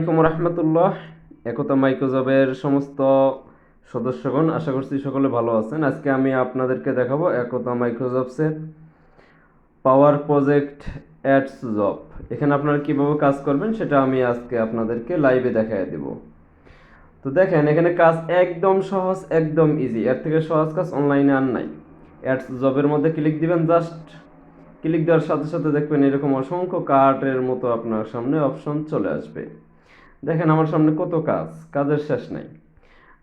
রহমতুল্লাহ। একতা মাইক্রোজবের সমস্ত সদস্যগণ, আশা করছি সকলে ভালো আছেন। আজকে আমি আপনাদেরকে দেখাবো একতা মাইক্রোজবসের পাওয়ার প্রজেক্ট অ্যাডস জব। এখানে আপনারা কীভাবে কাজ করবেন সেটা আমি আজকে আপনাদেরকে লাইভে দেখাই দেব। তো দেখেন, এখানে কাজ একদম সহজ, একদম ইজি এর থেকে সহজ কাজ অনলাইনে আর নাই। অ্যাডস জবের মধ্যে ক্লিক দিবেন জাস্ট ক্লিক দেওয়ার সাথে সাথে দেখবেন এরকম অসংখ্য কার্টের মতো আপনার সামনে অপশন চলে আসবে। দেখেন আমার সামনে কত কাজ, কাজের শেষ নাই।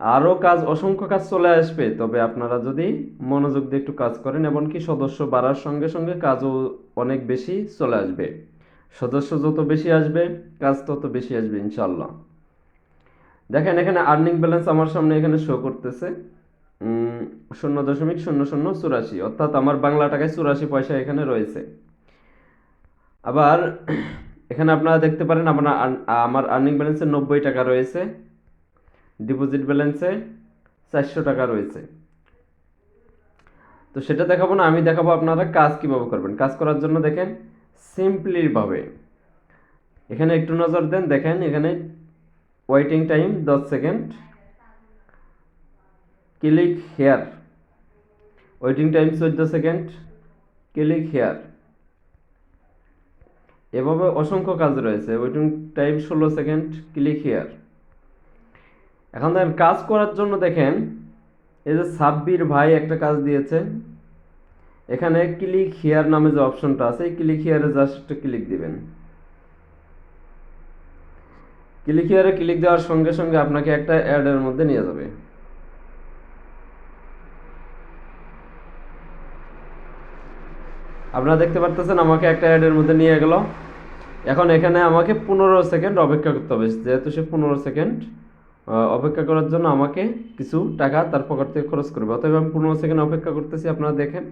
আরও কাজ, অসংখ্য কাজ চলে আসবে, তবে আপনারা যদি মনোযোগ দিয়ে একটু কাজ করেন, এমনকি সদস্য বাড়ার সঙ্গে সঙ্গে কাজও অনেক বেশি চলে আসবে। সদস্য যত বেশি আসবে, কাজ তত বেশি আসবে ইনশাল্লাহ দেখেন এখানে আর্নিং ব্যালেন্স আমার সামনে এখানে শো করতেছে। শূন্য দশমিক শূন্য শূন্য চুরাশি, অর্থাৎ আমার বাংলা টাকায় চুরাশি পয়সা এখানে রয়েছে। আবার এখানে আপনারা দেখতে পারেন আপনার আমার আর্নিং ব্যালেন্সে নব্বই টাকা রয়েছে ডিপোজিট ব্যালেন্সে চারশো টাকা রয়েছে। তো সেটা দেখাবো না, আমি দেখাবো আপনারা কাজ কীভাবে করবেন। কাজ করার জন্য দেখেন সিম্পলিভাবে এখানে একটু নজর দেন, দেখেন এখানে ওয়েটিং টাইম দশ second click here waiting time চোদ্দ সেকেন্ড ক্লিক হেয়ার এভাবে অসংখ্য কাজ রয়েছে। ওয়েটিং টাইম ষোলো সেকেন্ড ক্লিক হেয়ার এখন দেখেন, কাজ করার জন্য দেখেন, এই যে সাব্বির ভাই একটা কাজ দিয়েছে। এখানে ক্লিক হিয়ার নামে যে অপশনটা আছে, এই ক্লিক হিয়ারে জাস্ট ক্লিক দিবেন। ক্লিক হিয়ারে ক্লিক দেওয়ার সঙ্গে সঙ্গে আপনাকে একটা অ্যাডের মধ্যে নিয়ে যাবে। আপনারা দেখতে পারতেছেন আমাকে একটা অ্যাডের মধ্যে নিয়ে গেল। এখন এখানে আমাকে পনেরো সেকেন্ড অপেক্ষা করতে হবে। যেহেতু সে পনেরো সেকেন্ড অপেক্ষা করার জন্য আমাকে কিছু টাকা তার পকেট থেকে খরচ করবে। অতএব আমি পনেরো সেকেন্ড অপেক্ষা করতেছি, আপনারা দেখেন।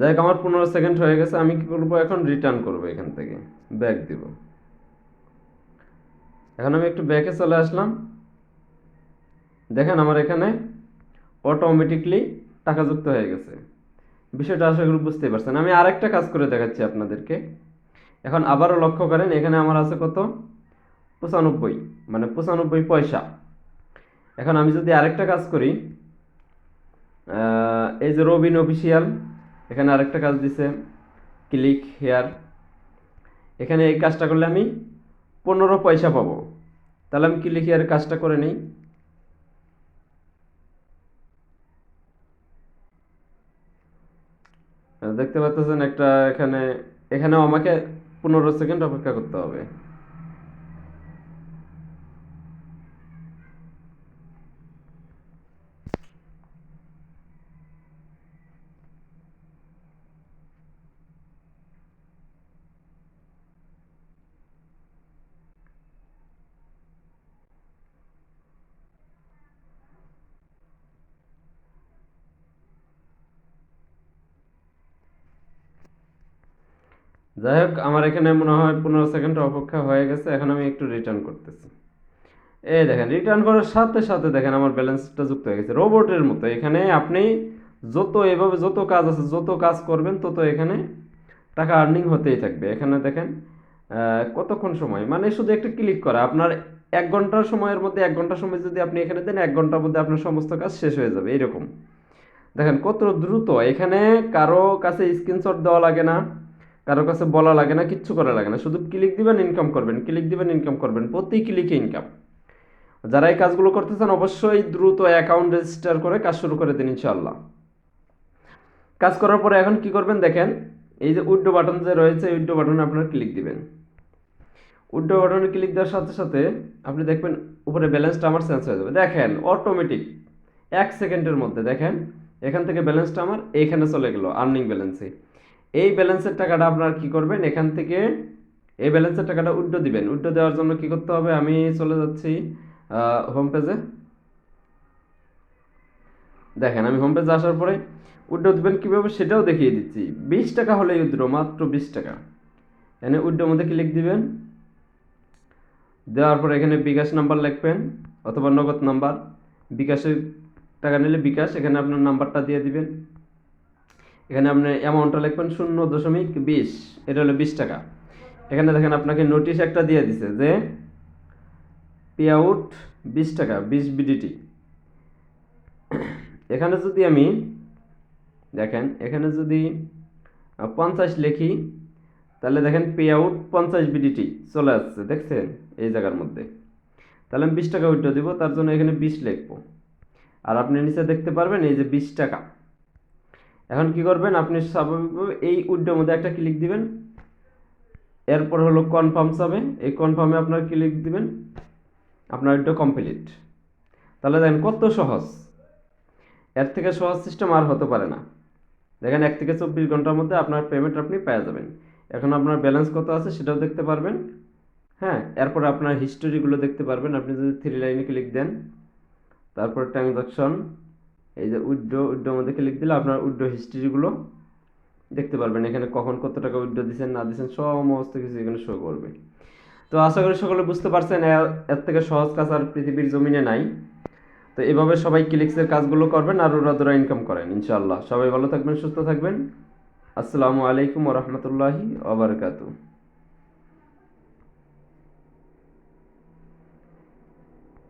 যাই আমার পনেরো সেকেন্ড হয়ে গেছে, আমি কি করব? এখন রিটার্ন করব এখান থেকে। ব্যাক দিব। এখন আমি একটু ব্যাকে চলে আসলাম। দেখেন আমার এখানে অটোমেটিকলি টাকা যুক্ত হয়ে গেছে। বিষয়টা আশা করি বুঝতে পারছেন। আমি আরেকটা কাজ করে দেখাচ্ছি আপনাদেরকে। এখন আবারও লক্ষ্য করেন, এখানে আমার আছে কত? পঁচানব্বই মানে পঁচানব্বই পয়সা। এখন আমি যদি আরেকটা কাজ করি এই যে রবিন অফিসিয়াল এখানে আরেকটা কাজ দিছে ক্লিক হেয়ার এখানে এই কাজটা করলে আমি পনেরো পয়সা পাবো। তাহলে আমি ক্লিক হেয়ার কাজটা করে নিই। দেখতে পাচ্ছেন একটা এখানে, এখানেও আমাকে পনেরো সেকেন্ড অপেক্ষা করতে হবে। যাই হোক, আমার এখানে মনে হয় পনেরো সেকেন্ড অপেক্ষা হয়ে গেছে, এখন আমি একটু রিটার্ন করতেছি। এই দেখেন রিটার্ন করার সাথে সাথে দেখেন আমার ব্যালেন্সটা যুক্ত হয়ে গেছে। রোবটের মতো, এখানে আপনি যত এভাবে যত কাজ আছে, যত কাজ করবেন, তত এখানে টাকা আর্নিং হতেই থাকবে। এখানে দেখেন কতক্ষণ সময়? মানে শুধু একটা ক্লিক করা, আপনার এক ঘণ্টার সময়ের মধ্যে, এক ঘণ্টা সময় যদি আপনি এখানে দেন, এক ঘণ্টার মধ্যে আপনার সমস্ত কাজ শেষ হয়ে যাবে, এরকম। দেখেন, কত দ্রুত, এখানে কারও কাছে স্ক্রিনশট দেওয়া লাগে না। কারও কাছে বলা লাগে না, কিচ্ছু করা লাগে না। শুধু ক্লিক দিবেন ইনকাম করবেন ক্লিক দিবেন ইনকাম করবেন, প্রতি ক্লিকে ইনকাম যারা এই কাজগুলো করতে চান, অবশ্যই দ্রুত অ্যাকাউন্ট রেজিস্টার করে কাজ শুরু করে দিন ইনশাল্লাহ কাজ করার পরে এখন কি করবেন দেখেন, এই যে উইড্রো বাটন যে রয়েছে উইড্রো বাটনে আপনারা ক্লিক দিবেন। উইড্রো বাটনে ক্লিক দেওয়ার সাথে সাথে আপনি দেখবেন উপরে ব্যালেন্সটা আমার চেঞ্জ হয়ে যাবে। দেখেন অটোমেটিক এক সেকেন্ডের মধ্যে দেখেন, এখান থেকে ব্যালেন্সটা আমার, এইখানে চলে গেল আর্নিং ব্যালেন্সে এই ব্যালেন্সের টাকাটা আপনার কি করবেন? এখান থেকে এই ব্যালেন্সের টাকাটা উইড্রো দিবেন। উইড্রো দেওয়ার জন্য কি করতে হবে? আমি চলে যাচ্ছি হোম পেজে দেখেন, আমি হোম পেজে আসার পরে উইড্রো দিবেন কীভাবে সেটাও দেখিয়ে দিচ্ছি। বিশ টাকা হলেই উইড্রো, মাত্র বিশ টাকা। এনে উইড্রোর মধ্যে ক্লিক দিবেন। দেওয়ার পর এখানে বিকাশ নাম্বার লিখবেন অথবা নগদ নাম্বার। বিকাশের টাকা নিলে বিকাশ, এখানে আপনার নাম্বারটা দিয়ে দিবেন। এখানে আপনি অ্যামাউন্টটা লিখবেন শূন্য দশমিক বিশ, এটা হলো বিশ টাকা। এখানে দেখেন আপনাকে নোটিশ একটা দিয়ে দিছে যে পে আউট বিশ টাকা, বিশ বিডিটি এখানে যদি আমি দেখেন, এখানে যদি পঞ্চাশ লিখি, তাহলে দেখেন পে আউট পঞ্চাশ বিডিটি চলে আসছে, দেখছেন? এই জায়গার মধ্যে। তাহলে আমি বিশ টাকা উইথড্র দিব, তার জন্য এখানে বিশ লিখব। আর আপনি নিচে দেখতে পারবেন এই যে বিশ টাকা। এখন কি করবেন, আপনি স্বাভাবিকভাবে এই উইড্রোর মধ্যে একটা ক্লিক দিবেন। এরপর হলো কনফার্ম যাবে এই কনফার্মে আপনার ক্লিক দিবেন, আপনার উইড্রো কমপ্লিট তাহলে দেখেন কত সহজ। এর থেকে সহজ সিস্টেম আর হতে পারে না। দেখেন এক থেকে চব্বিশ ঘণ্টার মধ্যে আপনার পেমেন্ট আপনি পেয়ে যাবেন। এখন আপনার ব্যালেন্স কত আছে সেটাও দেখতে পারবেন। হ্যাঁ এরপর আপনার হিস্টোরিগুলো দেখতে পারবেন। আপনি যদি থ্রি লাইনে ক্লিক দেন, তারপর ট্রানজাকশন এই যে উইড্রো উইড্রোর মধ্যে ক্লিক দিলে আপনার উইড্রো হিস্ট্রিগুলো দেখতে পারবেন। এখানে কখন কত টাকা উইড্রো দিচ্ছেন না দিচ্ছেন সমস্ত কিছু এখানে শো করবে। তো আশা করি সকলে বুঝতে পারছেন এর- থেকে সহজ কাজ আর পৃথিবীর জমিনে নাই। তো এভাবে সবাই ক্লিক্সের কাজগুলো করবেন আর ওরা দুরা ইনকাম করেন, ইনশাআল্লাহ। সবাই ভালো থাকবেন, সুস্থ থাকবেন। আসসালামু আলাইকুম রহমতুল্লাহি ওবরকাতু